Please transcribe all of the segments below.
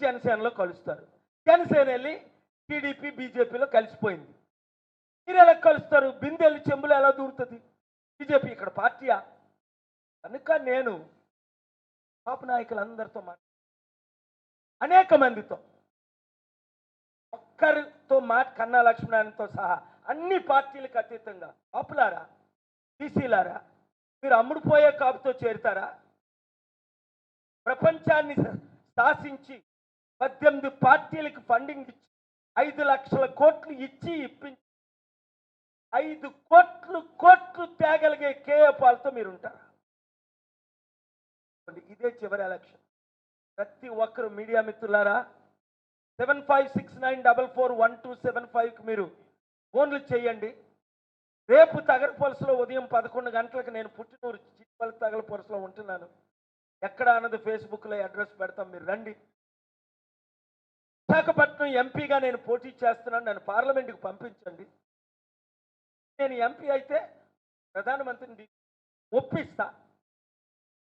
జనసేనలో కలుస్తారు. జనసేన వెళ్ళి టీడీపీ బీజేపీలో కలిసిపోయింది. మీరు ఎలా కలుస్తారు? బిందెలు చెంబులు ఎలా దూరుతుంది? బీజేపీ ఇక్కడ పార్టీయా? కనుక నేను పాప నాయకులందరితో మాట్లా అనేక మందితో ఒక్కరితో మాట కన్నా లక్ష్మీనారాయణతో సహా అన్ని పార్టీలకు అతీతంగా కాపులారా బీసీలారా? మీరు అమ్ముడుపోయే కాపుతో చేరుతారా? ప్రపంచాన్ని శాసించి పద్దెనిమిది పార్టీలకు ఫండింగ్ ఇచ్చి ఐదు లక్షల కోట్లు ఇచ్చి ఇప్పించి ఐదు కోట్లు కోట్లు తేగలిగే కేఏ పాలతో మీరు ఉంటారా ఇదే చివరి ఎలక్షన్ ప్రతి ఒక్కరు మీడియా మిత్రులారా seven five six nine double four one two seven ఫైవ్కి మీరు ఫోన్లు చేయండి. రేపు తగరపొలసలో ఉదయం పదకొండు గంటలకు నేను పుట్టినూరు చిట్పల్లి తగలపొలసలో ఉంటున్నాను. ఎక్కడ అన్నది ఫేస్బుక్లో అడ్రస్ పెడతాం మీరు రండి. విశాఖపట్నం ఎంపీగా నేను పోటీ చేస్తున్నాను. నన్ను పార్లమెంట్కి పంపించండి. నేను ఎంపీ అయితే ప్రధానమంత్రిని ఒప్పిస్తా.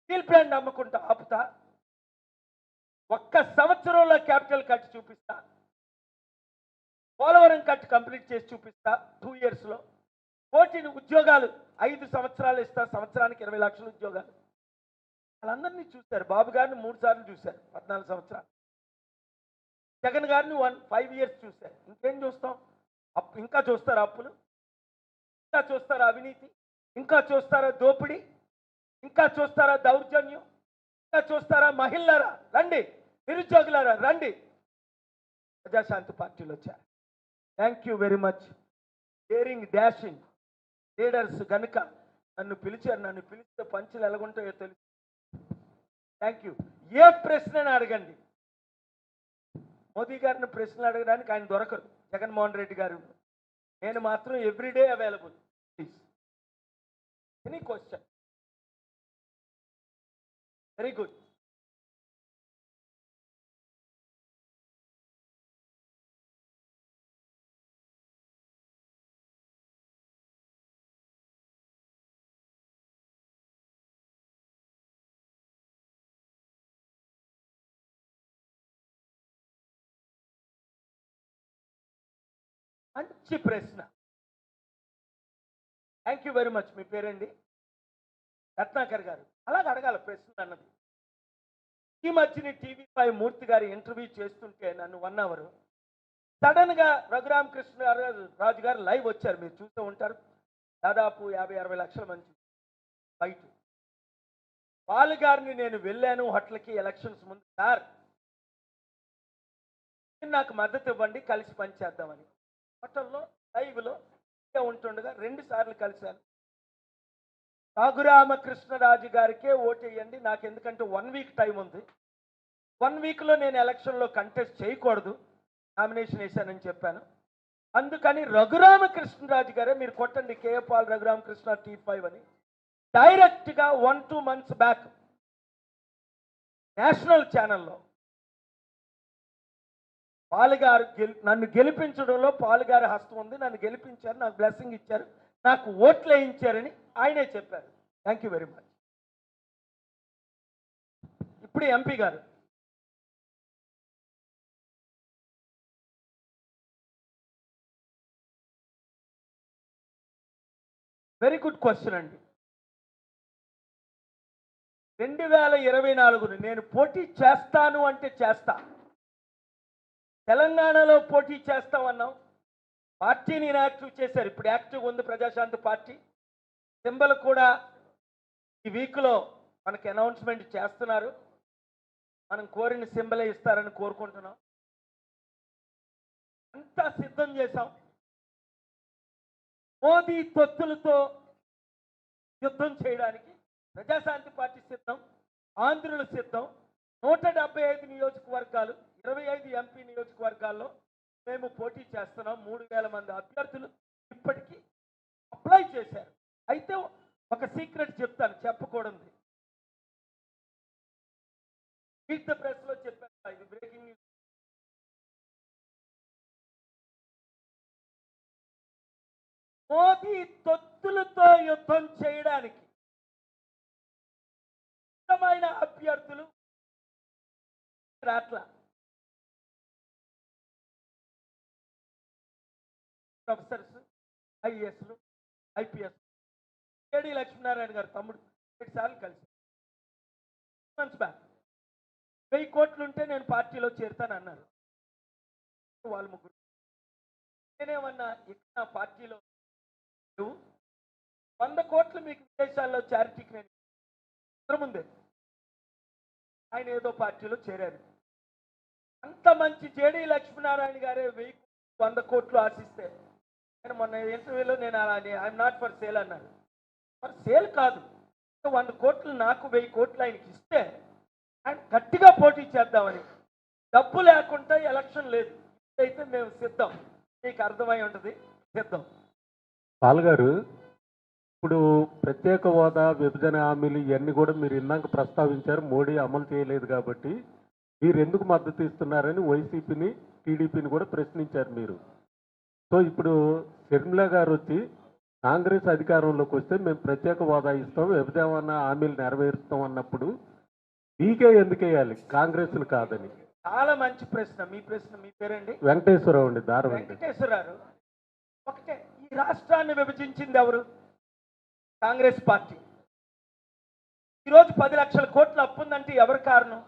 Steel plant అమ్ముకుంటా ఆపుతా. ఒక్క సంవత్సరంలో క్యాపిటల్ కట్ చూపిస్తా. పోలవరం కట్ కంప్లీట్ చేసి చూపిస్తా టూ ఇయర్స్లో కోటిని ఉద్యోగాలు ఐదు సంవత్సరాలు ఇస్తా. సంవత్సరానికి ఇరవై లక్షల ఉద్యోగాలు. వాళ్ళందరినీ చూశారు. బాబు గారిని మూడు సార్లు చూశారు. పద్నాలుగు సంవత్సరాలు. జగన్ గారిని వన్ ఫైవ్ ఇయర్స్ చూశారు. ఇంకేం చూస్తాం? అప్పు ఇంకా చూస్తారా అప్పులు? ఇంకా చూస్తారా అవినీతి? ఇంకా చూస్తారా దోపిడీ? ఇంకా చూస్తారా దౌర్జన్యం? ఇంకా చూస్తారా మహిళలరా రండి. నిరుద్యోగులారా రండి. ప్రజాశాంతి పార్టీలో వచ్చారు thank you very much daring dashing leaders కనుక నన్ను పిలిచారు నన్ను పిలిస్తే పంచులు ఎలాగుంటాయో తెలుసు. థ్యాంక్ యూ ఏ ప్రశ్నని అడగండి. మోదీ గారిని ప్రశ్నలు అడగడానికి ఆయన దొరకరు. జగన్మోహన్ రెడ్డి గారు. నేను మాత్రం everyday available. Please any question very good మంచి ప్రశ్న. థ్యాంక్ యూ వెరీ మచ్ మీ పేరండి? రత్నాకర్ గారు. అలాగ అడగాలి ప్రశ్న అన్నది. ఈ మధ్యని టీవీ మూర్తి గారి ఇంటర్వ్యూ చేస్తుంటే నన్ను వన్ అవర్. సడన్గా రఘురామకృష్ణ గారు- రాజు గారు లైవ్ వచ్చారు. మీరు చూస్తూ ఉంటారు. దాదాపు యాభై అరవై లక్షల మంది బయట. పాలు గారిని నేను వెళ్ళాను హోటల్కి ఎలక్షన్స్ ముందు. సార్ నాకు మద్దతు ఇవ్వండి. కలిసి పనిచేద్దామని హోటల్లో లైవ్లో ఉంటుండగా రెండు సార్లు కలిశాను. రఘురామకృష్ణరాజు గారికే ఓటేయండి నాకు ఎందుకంటే వన్ వీక్ టైం ఉంది. వన్ వీక్లో నేను ఎలక్షన్లో కంటెస్ట్ చేయకూడదు. నామినేషన్ వేశానని చెప్పాను. అందుకని రఘురామకృష్ణరాజు గారే మీరు కొట్టండి K A Paul Raghurama Krishna T five అని. డైరెక్ట్గా one two months back national ఛానల్లో పాలుగారు గెలి నన్ను గెలిపించడంలో పాలుగారి హస్తం ఉంది. నన్ను గెలిపించారు నాకు బ్లెస్సింగ్ ఇచ్చారు నాకు ఓట్లు వేయించారని ఆయనే చెప్పారు. థ్యాంక్ యూ వెరీ మచ్ ఇప్పుడు ఎంపీ గారు. వెరీ గుడ్ క్వశ్చన్ అండి. రెండు వేల ఇరవై నాలుగును నేను పోటీ చేస్తాను అంటే చేస్తాను తెలంగాణలో పోటీ చేస్తామన్నాం. పార్టీని యాక్టివ్ చేశారు. ఇప్పుడు యాక్టివ్ ఉంది ప్రజాశాంతి పార్టీ. సింబల్ కూడా ఈ వీక్లో మనకి అనౌన్స్మెంట్ చేస్తున్నారు. మనం కోరిన సింబలే ఇస్తారని కోరుకుంటున్నాం. అంతా సిద్ధం చేశాం. మోదీ తొత్తులతో యుద్ధం చేయడానికి ప్రజాశాంతి పార్టీ సిద్ధం ఆంధ్రులు సిద్ధం. నూట డెబ్బై ఐదు నియోజకవర్గాలు ఇరవై ఐదు ఎంపీ నియోజకవర్గాల్లో మేము పోటీ చేస్తున్నాం. మూడు వేల మంది అభ్యర్థులు ఇప్పటికీ అప్లై చేశారు. అయితే ఒక సీక్రెట్ చెప్తాను చెప్పకూడదు. మీట్ ద ప్రెస్లో చెప్పాను ఇది బ్రేకింగ్ న్యూస్. మోదీ తొత్తులతో యుద్ధం చేయడానికి అభ్యర్థులు రాట్లా. ప్రొఫెసర్స్ ఐఏఎస్లు ఐపీఎస్ కేడి లక్ష్మీనారాయణ గారు తమ్ముడు ఏడు సార్లు కలిసి. మంత్స్ బ్యాక్ వెయ్యి కోట్లు ఉంటే నేను పార్టీలో చేరుతాను అన్నారు వాళ్ళు ముగ్గురు. నేనేమన్నా ఇక్కడ పార్టీలో వంద కోట్లు మీకు విదేశాల్లో చారిటీకి నేను ముందే. ఆయన ఏదో పార్టీలో చేరారు. అంత మంచి జేడీ లక్ష్మీనారాయణ గారే వెయ్యి వంద కోట్లు ఆశిస్తే మొన్న ఇంటర్వ్యూలో నేను అలా ఐఎమ్ నాట్ ఫర్ సేల్ అన్నాను. ఫర్ సేల్ కాదు. వంద కోట్లు నాకు వెయ్యి కోట్లు ఆయనకి ఇస్తే ఆయన గట్టిగా పోటీ చేద్దామని. డబ్బు లేకుండా ఎలక్షన్ లేదు. అయితే మేము సిద్ధం. మీకు అర్థమై ఉంటుంది. సిద్ధం. పాల్గారు ఇప్పుడు ప్రత్యేక హోదా విభజన హామీలు ఇవన్నీ కూడా మీరు ఇందాక ప్రస్తావించారు. మోడీ అమలు చేయలేదు కాబట్టి మీరు ఎందుకు మద్దతు ఇస్తున్నారని వైసీపీని టీడీపీని కూడా ప్రశ్నించారు మీరు. సో ఇప్పుడు షర్మిల గారు వచ్చి కాంగ్రెస్ అధికారంలోకి వస్తే మేము ప్రత్యేక హోదా ఇస్తాం విభజన హామీలు నెరవేరుస్తాం అన్నప్పుడు మీకే ఎందుకు వేయాలి? కాంగ్రెస్ను కాదని. చాలా మంచి ప్రశ్న. మీ ప్రశ్న మీ పేరండి? వెంకటేశ్వరరావు అండి దారి వెంకట వెంకటేశ్వరరావు. ఒకటే ఈ రాష్ట్రాన్ని విభజించింది ఎవరు? Congress party. ఈరోజు పది లక్షల కోట్ల అప్పు ఉందంటే ఎవరు కారణం?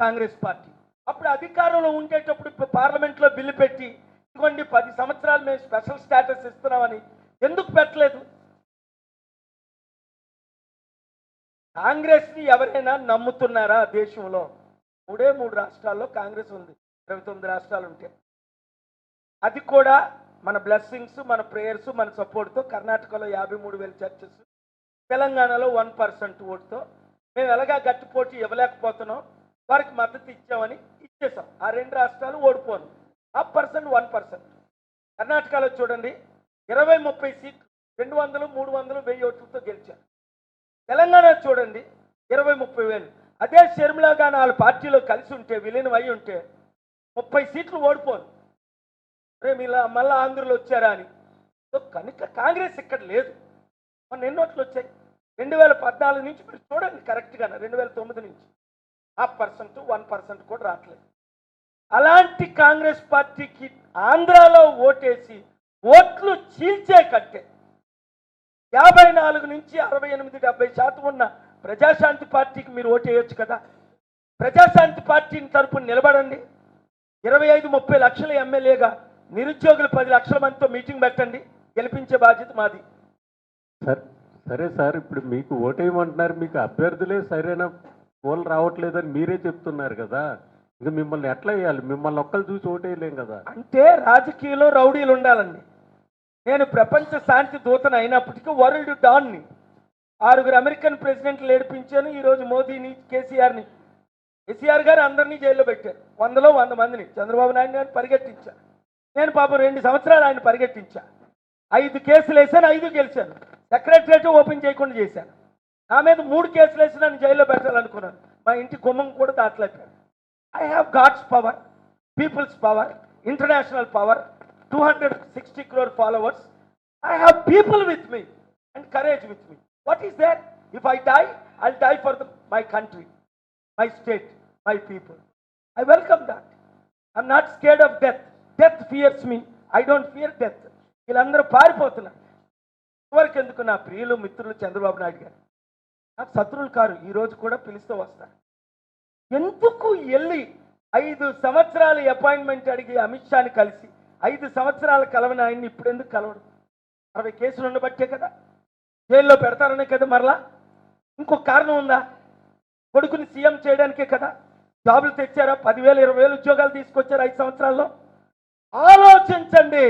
Congress party. అప్పుడు అధికారంలో ఉండేటప్పుడు ఇప్పుడు పార్లమెంట్లో బిల్లు పెట్టి ఇదిగోండి పది సంవత్సరాలు మేము స్పెషల్ స్టేటస్ ఇస్తున్నామని ఎందుకు పెట్టలేదు? కాంగ్రెస్ని ఎవరైనా నమ్ముతున్నారా దేశంలో? మూడే మూడు రాష్ట్రాల్లో కాంగ్రెస్ ఉంది. ఇరవై తొమ్మిది రాష్ట్రాలు ఉంటే. అది కూడా మన బ్లెస్సింగ్స్ మన ప్రేయర్స్ మన సపోర్ట్తో కర్ణాటకలో యాభై మూడు వేల చర్చెస్ తెలంగాణలో వన్ పర్సెంట్ ఓటుతో మేము ఎలాగా గట్టి పోటీ ఇవ్వలేకపోతున్నాం? వారికి మద్దతు ఇచ్చామని ఇచ్చేసాం. ఆ రెండు రాష్ట్రాలు ఓడిపోను. హాఫ్ పర్సెంట్ వన్ పర్సెంట్ కర్ణాటకలో చూడండి ఇరవై ముప్పై సీట్లు రెండు వందలు మూడు వందలు వెయ్యి ఓట్లతో గెలిచారు. తెలంగాణ చూడండి ఇరవై ముప్పై వేలు. అదే షర్మిలా గాని వాళ్ళ పార్టీలో కలిసి ఉంటే విలీనం అయి ఉంటే ముప్పై సీట్లు ఓడిపోను రే మీలా మళ్ళా ఆంధ్రలో వచ్చారా అని. సో కనుక కాంగ్రెస్ ఇక్కడ లేదు. మొన్న ఎన్ని ఓట్లు వచ్చాయి? రెండు వేల పద్నాలుగు నుంచి మీరు చూడండి కరెక్ట్గా రెండు వేల తొమ్మిది నుంచి. హాఫ్ పర్సెంట్ వన్ పర్సెంట్ కూడా రావట్లేదు. అలాంటి కాంగ్రెస్ పార్టీకి ఆంధ్రాలో ఓటేసి ఓట్లు చీల్చే కట్టే యాభై నాలుగు నుంచి అరవై ఎనిమిది డెబ్బై శాతం ఉన్న ప్రజాశాంతి పార్టీకి మీరు ఓటేయచ్చు కదా. ప్రజాశాంతి పార్టీని తరపున నిలబడండి. ఇరవై ఐదు ముప్పై లక్షల ఎమ్మెల్యేగా నిరుద్యోగులు పది లక్షల మందితో మీటింగ్ పెట్టండి. గెలిపించే బాధ్యత మాది. సార్ సరే సార్ ఇప్పుడు మీకు ఓటేయమంటున్నారు మీకు అభ్యర్థులే సరైన పోలు రావట్లేదని మీరే చెప్తున్నారు కదా. ఇక మిమ్మల్ని ఎట్లా వేయాలి? మిమ్మల్ని ఒక్కరు చూసి ఓటేయలేం కదా. అంటే రాజకీయంలో రౌడీలు ఉండాలండి. నేను ప్రపంచ శాంతి దూతను అయినప్పటికీ వరల్డ్ డాన్ని. ఆరుగురు అమెరికన్ ప్రెసిడెంట్లు ఏడిపించాను. ఈరోజు మోదీని కేసీఆర్ని. కేసీఆర్ గారు అందరినీ జైల్లో పెట్టారు. వందలో వంద మందిని. చంద్రబాబు నాయుడు గారిని పరిగెట్టించాను నేను పాపం రెండు సంవత్సరాలు ఆయన పరిగెట్టించా. ఐదు కేసులు వేసాను ఐదు గెలిచాను. సెక్రటరేట్ ఓపెన్ చేయకుండా చేశాను. నా మీద మూడు కేసులు వేసి నన్ను జైల్లో పెట్టాలనుకున్నాను మా ఇంటి గుమ్మం కూడా దాటలేపాను I have God's power people's power international power two hundred sixty crore followers I have people with me and courage with me what is there if I die I die for the my country my state my people I welcome that I'm not scared of death death fears me I don't fear death వీళ్ళందరూ పారిపోతున్నారు. ఇవరకు ఎందుకు నా ప్రియులు మిత్రులు చంద్రబాబు నాయుడు గారు? నాకు శత్రువులు car. ఈరోజు కూడా పిలుస్తూ వస్తారు. ఎందుకు వెళ్ళి ఐదు సంవత్సరాల అపాయింట్మెంట్ అడిగి అమిత్ షాని కలిసి ఐదు సంవత్సరాల కలవని ఆయన్ని ఇప్పుడు ఎందుకు కలవడు? అరవై కేసులు ఉండబట్టే కదా. జైల్లో పెడతారనే కదా మరలా? ఇంకొక కారణం ఉందా? కొడుకుని సీఎం చేయడానికే కదా? జాబులు తెచ్చారా? పదివేలు ఇరవై వేలు ఉద్యోగాలు తీసుకొచ్చారు ఐదు సంవత్సరాల్లో? ఆలోచించండి.